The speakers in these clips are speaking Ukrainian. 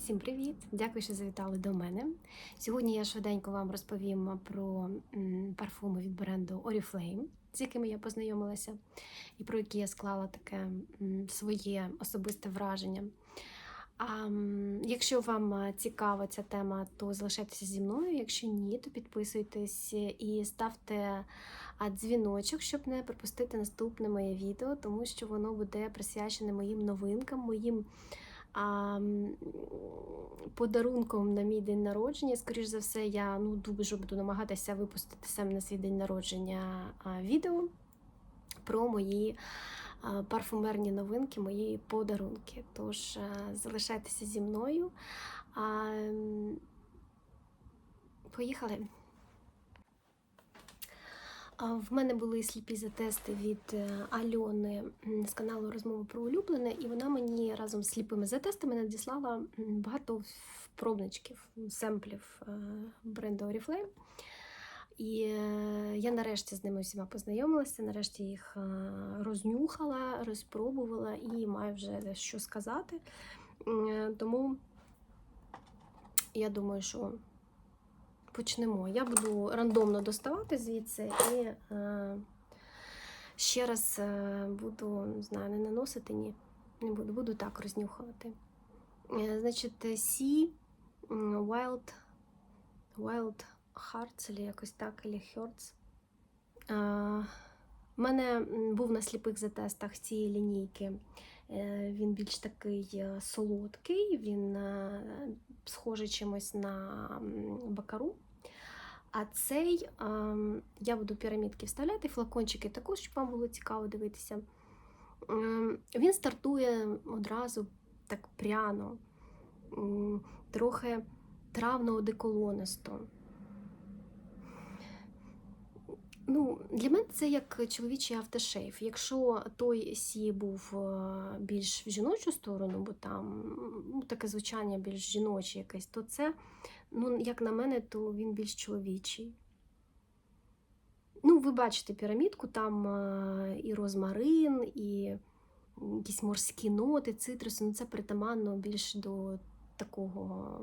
Всім привіт! Дякую, що завітали до мене. Сьогодні я швиденько вам розповім про парфуми від бренду Oriflame, з якими я познайомилася, і про які я склала таке своє особисте враження. А, якщо вам цікава ця тема, то залишайтеся зі мною. Якщо ні, то підписуйтесь і ставте дзвіночок, щоб не пропустити наступне моє відео, тому що воно буде присвячене моїм новинкам, моїм а, подарунком на мій день народження. Скоріш за все, я ну, дуже буду намагатися випустити саме на свій день народження відео про мої парфумерні новинки, мої подарунки. Тож а, залишайтеся зі мною. Поїхали. В мене були сліпі затести від е, Альони з каналу Розмови про улюблене, і вона мені разом з сліпими затестами надіслала багато пробничків, семплів е, бренду Oriflame. І е, я нарешті з ними всіма познайомилася, нарешті їх рознюхала, розпробувала і маю вже що сказати. Тому я думаю, що почнемо. Я буду рандомно доставати звідси і е, ще раз е, буду, не знаю, не наносити, ні. Не буду, буду так рознюхувати. Е, значить, Sea Wild, Wild Hearts, або якось так, або Hearts. Е, у мене був на сліпих затестах цієї лінійки. Е, Він більш такий е, солодкий, він е, схожий чимось на бакару. А цей ем, я буду пірамідки вставляти, флакончики також, щоб вам було цікаво дивитися. Ем, Він стартує одразу так пряно, трохи травно-одеколонисто. Ну, для мене це як чоловічий автошейф. Якщо той сі був е, більш в жіночу сторону, бо там ну, таке звучання більш жіноче якесь, то це, ну, як на мене, то він більш чоловічий. Ну, ви бачите пірамідку, там і розмарин, і якісь морські ноти, цитруси. Ну, це притаманно більш до такого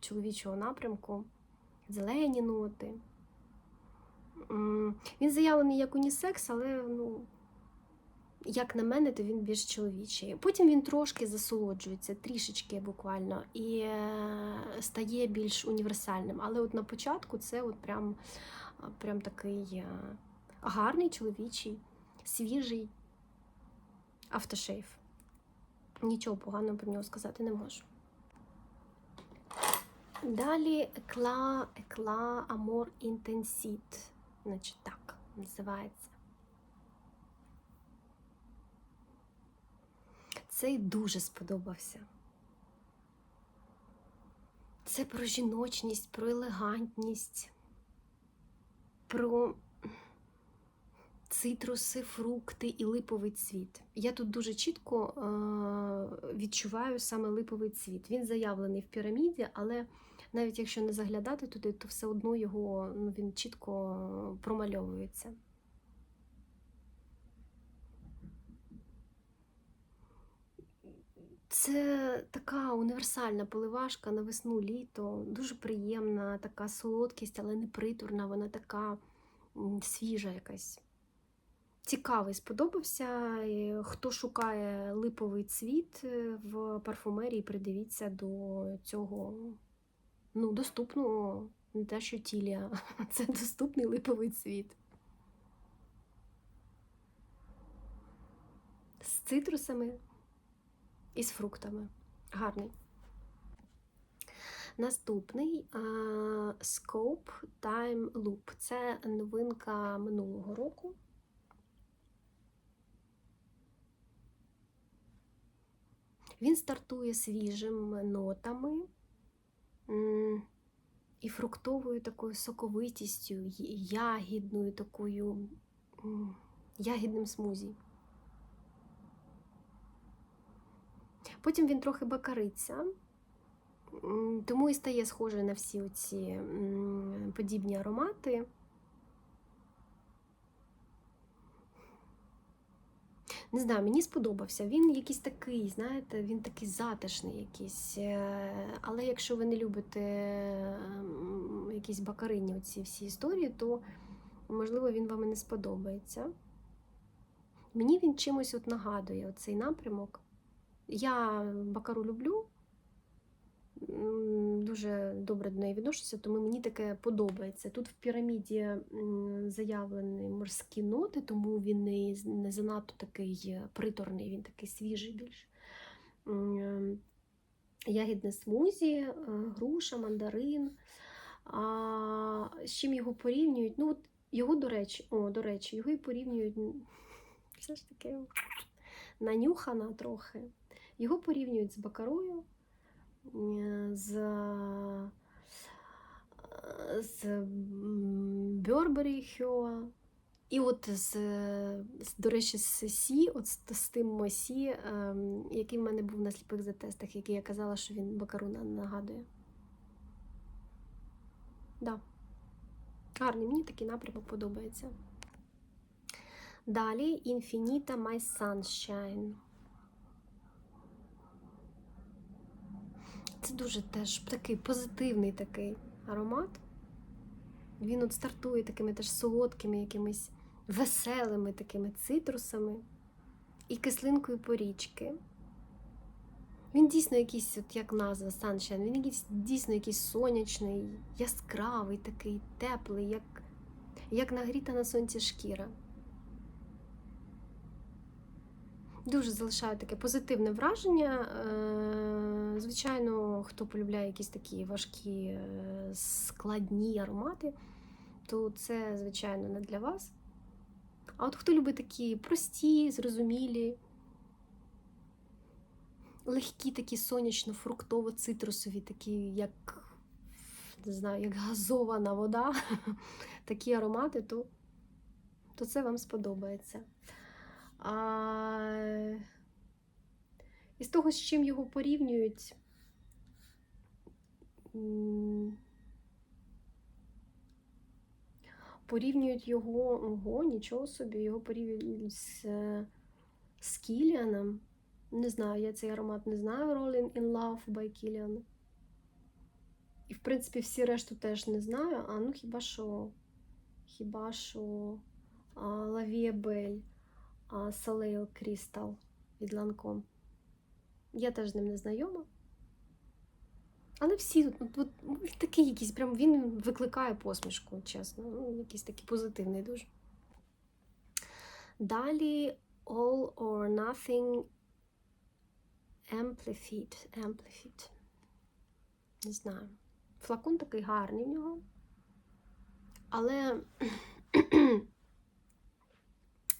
чоловічого напрямку, зелені ноти. Він заявлений як унісекс, але, ну, як на мене, то він більш чоловічий. Потім він трошки засолоджується, трішечки буквально, і е, стає більш універсальним. Але от на початку це от прям, прям такий е, гарний чоловічий, свіжий автошейф. Нічого поганого про нього сказати не можу. Далі Екла, Екла Амор Інтенсіт. Значить, так називається. Цей дуже сподобався. Це про жіночність, про елегантність, про цитруси, фрукти і липовий цвіт. Я тут дуже чітко е- відчуваю саме липовий цвіт. Він заявлений в піраміді, але навіть якщо не заглядати туди, то все одно його ну, він чітко промальовується. Це така універсальна поливашка на весну літо, дуже приємна, така солодкість, але не притурна, вона така свіжа якась. Цікавий сподобався. Хто шукає липовий цвіт е, в парфумерії, придивіться до цього ну, доступного, не те, що тілія, це доступний липовий цвіт. З цитрусами і з фруктами. Гарний. Наступний Scope Time Loop. Це новинка минулого року. Він стартує свіжими нотами і фруктовою такою соковитістю, ягідною такою ягідним смузі. Потім він трохи бакариться, тому і стає схожий на всі оці подібні аромати. Не знаю, мені сподобався. Він якийсь такий, знаєте, він такий затишний якийсь. Е, Але якщо ви не любите якісь бакарині, оці всі історії, то можливо він вам і не сподобається. Мені він чимось от нагадує цей напрямок. Я бакару люблю, дуже добре до неї відношуся, тому мені таке подобається. Тут в піраміді заявлені морські ноти, тому він не, занадто такий приторний, він такий свіжий більш. Ягідне смузі, е, груша, мандарин. А з чим його порівнюють? Ну, от його, до речі, о, до речі, його і порівнюють все ж таки нанюхана трохи. Його порівнюють з бакарою, е, з, е, з Бьорбері Хьоа. І от з, до речі, з Сі, от з, з тим Мосі, ем, який в мене був на сліпих затестах, який я казала, що він бакару на- нагадує. Да. Гарний, мені такий напрямок подобається. Далі Infinita My Sunshine. Це дуже теж такий позитивний такий аромат. Він от стартує такими теж солодкими, якимись веселими такими цитрусами і кислинкою порічки. Він дійсно якийсь, от як назва Sunshine, він якийсь дійсно якийсь сонячний, яскравий, такий теплий, як, як нагріта на сонці шкіра. Дуже залишає таке позитивне враження. Е, Звичайно, хто полюбляє якісь такі важкі, е, складні аромати, то це, звичайно, не для вас. А от хто любить такі прості, зрозумілі, легкі, такі сонячно-фруктово-цитрусові, такі, як не знаю, як газована вода, такі аромати, то, то це вам сподобається. А... І з того, з чим його порівнюють, порівнюють його, ого, нічого собі, його порівнюють з, з Кіліаном. Не знаю, я цей аромат не знаю. Rolling in Love by Kilian. І, в принципі, всі решту теж не знаю. А ну хіба що, хіба що Лавія Бель. Soleil Crystal від Lancome. Я теж з ним не знайома. Але всі от, от, от, він такий якийсь, прям він викликає посмішку, чесно. Ну, якийсь такий позитивний дуже. Далі All or Nothing Amplified. Amplified. Не знаю. Флакон такий гарний в нього. Але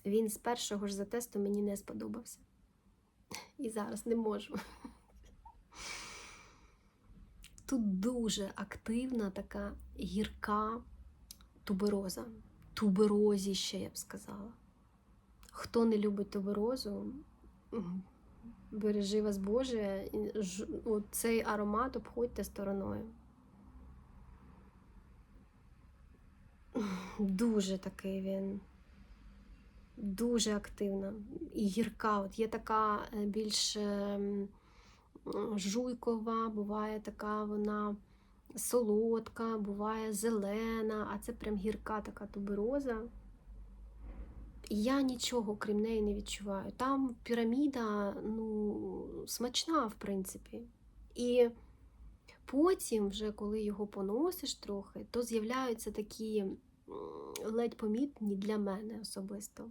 він з першого ж затесту мені не сподобався. І зараз не можу. Тут дуже активна така гірка тубероза. Туберозіще, я б сказала. Хто не любить туберозу, бережи вас Боже, цей аромат обходьте стороною. Дуже такий він дуже активна і гірка. От є така е, більш ем, жуйкова, буває така вона солодка, буває зелена, а це прям гірка така тубероза. І я нічого крім неї не відчуваю. Там піраміда ну, смачна, в принципі. І потім, вже коли його поносиш трохи, то з'являються такі ледь помітні для мене особисто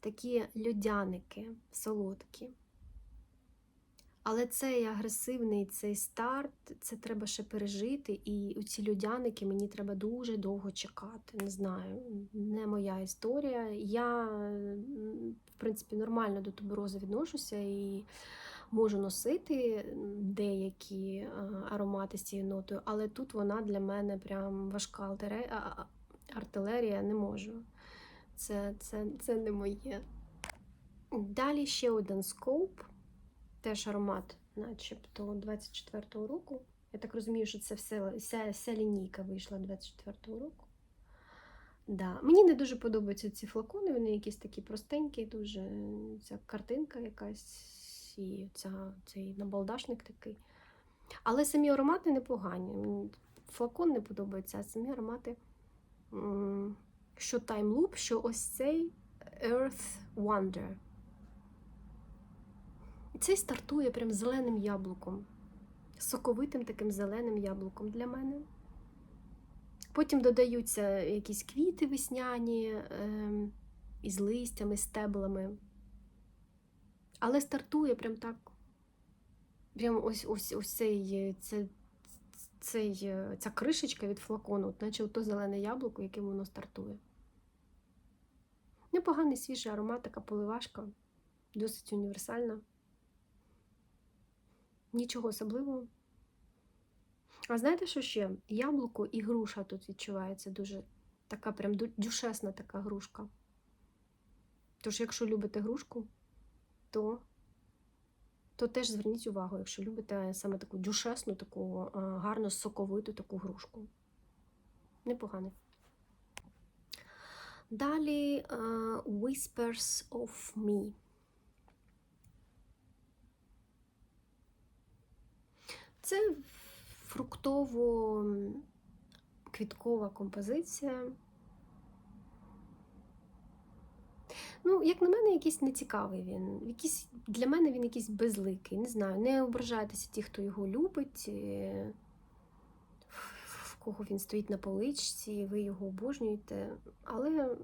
такі льодяники солодкі. Але цей агресивний цей старт, це треба ще пережити. І у ці льодяники мені треба дуже довго чекати. Не знаю, не моя історія. Я, в принципі, нормально до туберози відношуся і можу носити деякі аромати з цією нотою, але тут вона для мене прям важка артилерія, не можу. Це, це, це не моє. Далі ще один скоуп, теж аромат, начебто 24-го року. Я так розумію, що це все, вся, вся лінійка вийшла 24-го року. Да. Мені не дуже подобаються ці флакони, вони якісь такі простенькі, дуже ця картинка якась і ця, цей набалдашник такий. Але самі аромати непогані. Флакон не подобається, а самі аромати, що Loop, що ось цей Earth Wonder. Цей стартує прям зеленим яблуком, соковитим таким зеленим яблуком для мене. Потім додаються якісь квіти весняні ем, із листями, стеблами. Але стартує прям так. Прям ось ось ось цей, це, цей, е, ця кришечка від флакону, наче то зелене яблуко, яким воно стартує. Непоганий свіжий аромат, така поливашка, досить універсальна. Нічого особливого. А знаєте, що ще? Яблуко і груша тут відчувається дуже така прям дюшесна така грушка. Тож, якщо любите грушку, то, то теж зверніть увагу, якщо любите саме таку дюшесну, таку гарно соковиту таку грушку. Непогано. Далі а, Whispers of Me. Це фруктово-квіткова композиція. Ну, як на мене, якийсь нецікавий він. Якийсь, для мене він якийсь безликий. Не знаю, не ображайтеся ті, хто його любить, е, кого він стоїть на поличці, ви його обожнюєте. Але,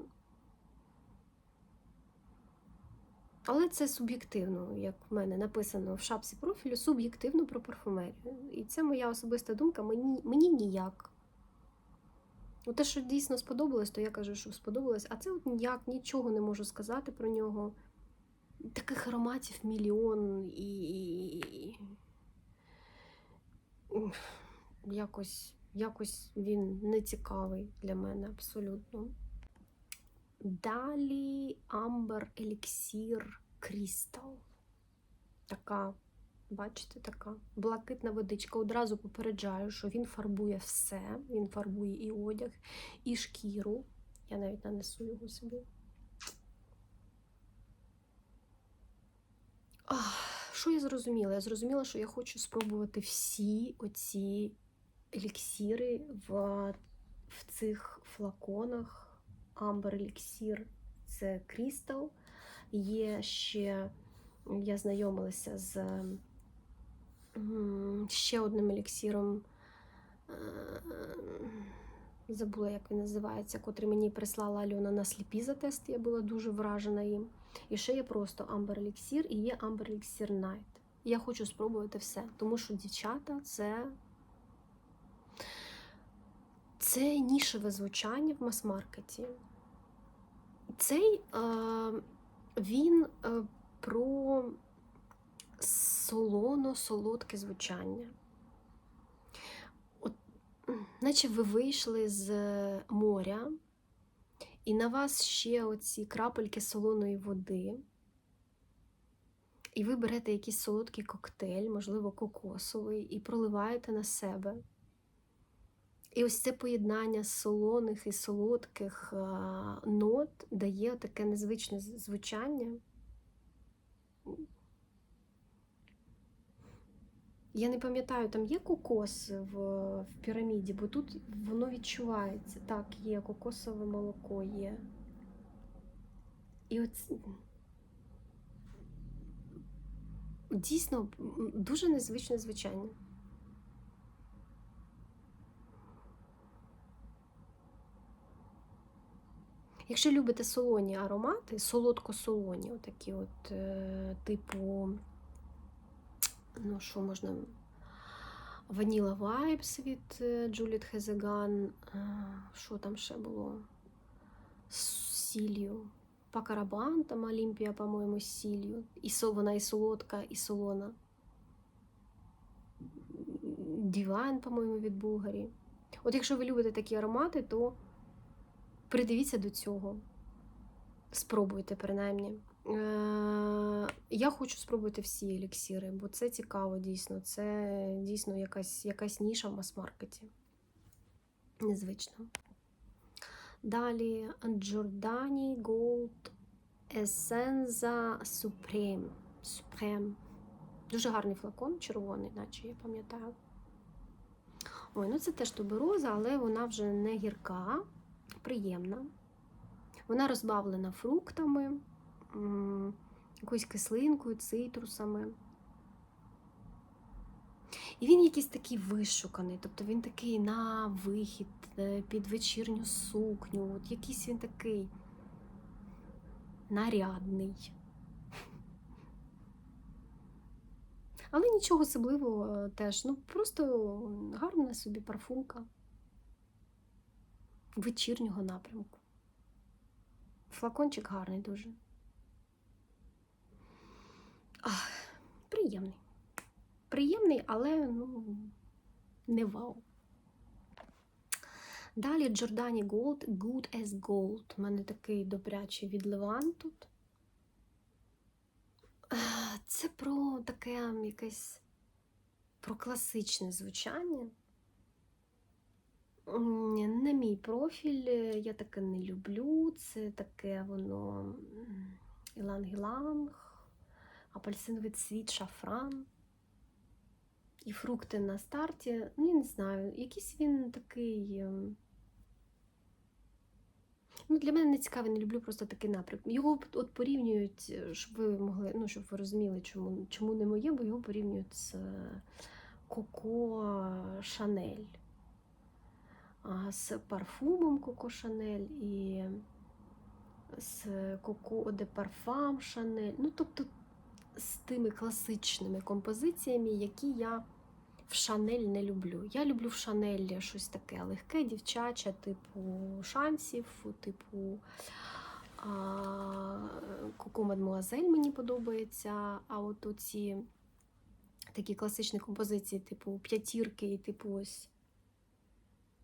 але це суб'єктивно, як в мене написано в шапці профілю, суб'єктивно про парфумерію. І це моя особиста думка, мені, мені ніяк. Ну, те, що дійсно сподобалось, то я кажу, що сподобалось, а це от ніяк нічого не можу сказати про нього. Таких ароматів мільйон і. Якось, якось він не цікавий для мене абсолютно. Далі Amber Elixir Crystal. Така, бачите, така блакитна водичка. Одразу попереджаю, що він фарбує все. Він фарбує і одяг, і шкіру. Я навіть нанесу його собі. Ах, Що я зрозуміла? Я зрозуміла, що я хочу спробувати всі оці еліксіри в, в цих флаконах. Amber Elixir це Crystal. Є ще, я знайомилася з ще одним еліксіром. е, Забула, як він називається, котрий мені прислала Альона на сліпі за тест. Я була дуже вражена їм. І ще є просто Amber Elixir і є Amber Elixir Night. Я хочу спробувати все, тому що дівчата це. Це нішеве звучання в мас-маркеті. Цей е, він е, про солоно-солодке звучання. От, наче ви вийшли з моря, і на вас ще оці крапельки солоної води. І ви берете якийсь солодкий коктейль, можливо, кокосовий, і проливаєте на себе. І ось це поєднання солоних і солодких нот дає таке незвичне звучання. Я не пам'ятаю, там є кокос в, в піраміді, бо тут воно відчувається. Так, є кокосове молоко є. І от дійсно дуже незвичне звучання. Якщо любите солоні аромати, солодко-солоні, отакі от, е, типу, ну що можна, Vanilla Vibes від Джуліт Хезеган, е, що там ще було? З сіллю. Пакарабан, там Олімпія, по-моєму, з сіллю. І вона і солодка, і солона. Дівайн, по-моєму, від Булгарі. От якщо ви любите такі аромати, то придивіться до цього. Спробуйте, принаймні. Е, Я хочу спробувати всі еліксіри, бо це цікаво дійсно. Це дійсно якась, якась ніша в мас-маркеті. Незвично. Далі Giordani Gold Essenza Supreme. Supreme. Дуже гарний флакон, червоний, наче я пам'ятаю. Ой, ну це теж тубероза, але вона вже не гірка, приємна. Вона розбавлена фруктами, якоюсь кислинкою, цитрусами. І він якийсь такий вишуканий, тобто він такий на вихід, е, під вечірню сукню. От якийсь він такий нарядний. Але нічого особливого е, теж. Ну, просто гарна собі парфумка вечірнього напрямку. Флакончик гарний дуже. Ах, приємний. Приємний, але ну, не вау. Далі Giordani Gold Good as Gold. У мене такий добрячий відливан тут. Це про таке якесь про класичне звучання. Не мій профіль, е, я таке не люблю. Це таке воно іланг-іланг, апельсиновий цвіт, шафран. І фрукти на старті. Ну, я не знаю, якийсь він такий. ем, Ну, для мене не цікавий, не люблю просто такий напрям. Його от порівнюють, е, щоб ви могли, ну, щоб ви розуміли, чому, чому не моє, бо його порівнюють з е, Коко Шанель. З парфумом Коко Шанель і з Коко де Парфам Шанель. Ну, тобто з тими класичними композиціями, які я в Шанель не люблю. Я люблю в Шанель щось таке легке, дівчаче, типу шансів, типу а, Коко Мадмуазель мені подобається. А от оці такі класичні композиції, типу п'ятірки типу ось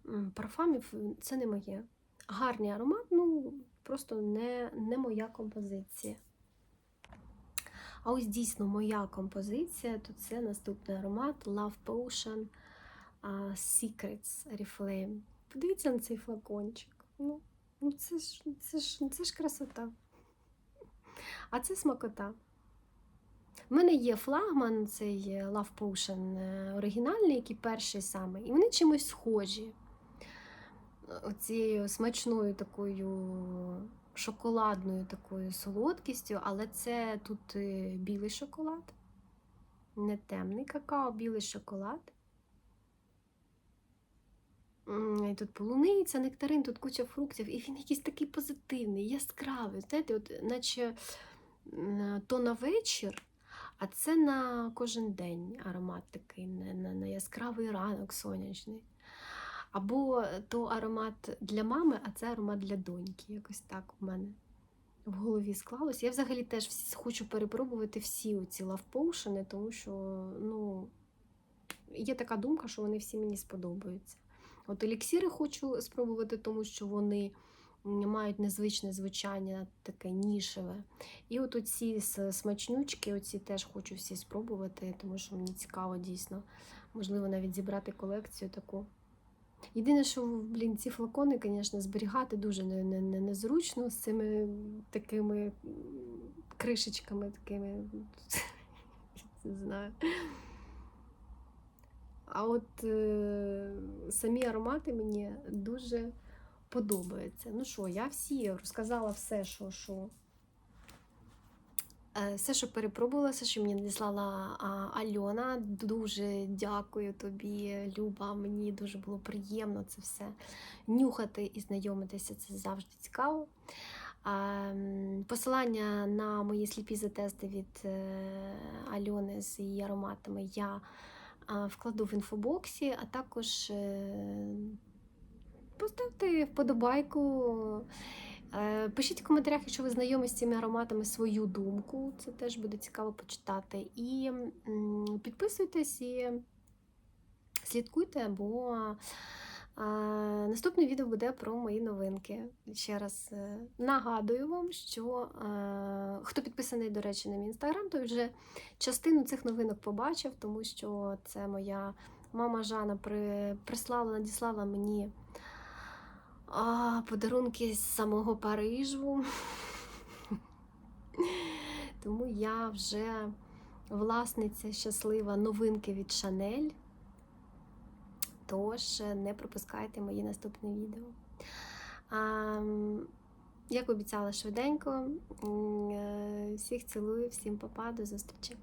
м, парфамів, це не моє. Гарний аромат, ну просто не, не моя композиція. А ось дійсно моя композиція, то це наступний аромат Love Potion Secrets Reflame. Подивіться на цей флакончик. Ну, ну це, ж, це, ж, це ж красота. А це смакота. У мене є флагман, цей Love Potion е, оригінальний, який перший саме, і вони чимось схожі. Оцією смачною такою шоколадною такою солодкістю, але це тут е, білий шоколад, не темний какао, білий шоколад. Тут полуниця, нектарин, тут куча фруктів, і він якийсь такий позитивний, яскравий. Знаєте, от, наче то на вечір, а це на кожен день аромат такий, на, на, на яскравий ранок сонячний. Або то аромат для мами, а це аромат для доньки. Якось так у мене в голові склалося. Я взагалі теж хочу перепробувати всі оці лавпоушени, тому що ну, є така думка, що вони всі мені сподобаються. От еліксіри хочу спробувати, тому що вони мають незвичне звучання, таке нішеве. І от оці смачнючки, оці теж хочу всі спробувати, тому що мені цікаво дійсно. Можливо, навіть зібрати колекцію таку. Єдине, що блін, ці флакони, звісно, зберігати дуже не, не, не, незручно з цими такими кришечками, такими. Не знаю. А от е, самі аромати мені дуже подобаються. Ну що, я всі розказала все, що. що Все, що перепробувала, все, що мені надіслала Альона. Дуже дякую тобі, Люба. Мені дуже було приємно це все нюхати і знайомитися. Це завжди цікаво. Посилання на мої сліпі затести від е, Альони з її ароматами я вкладу в інфобоксі, а також е, поставте вподобайку. Е, Пишіть в коментарях, якщо ви знайомі з цими ароматами свою думку. Це теж буде цікаво почитати. І підписуйтесь і слідкуйте, бо наступне відео буде про мої новинки. Ще раз е, нагадую вам, що е, хто підписаний, до речі, на мій інстаграм, той вже частину цих новинок побачив, тому що це моя мама Жана прислала, надіслала мені а, подарунки з самого Парижу. Тому я вже власниця щаслива новинки від Шанель. Тож не пропускайте мої наступні відео. А, як обіцяла швиденько, е, всіх цілую, всім папа, до зустрічі!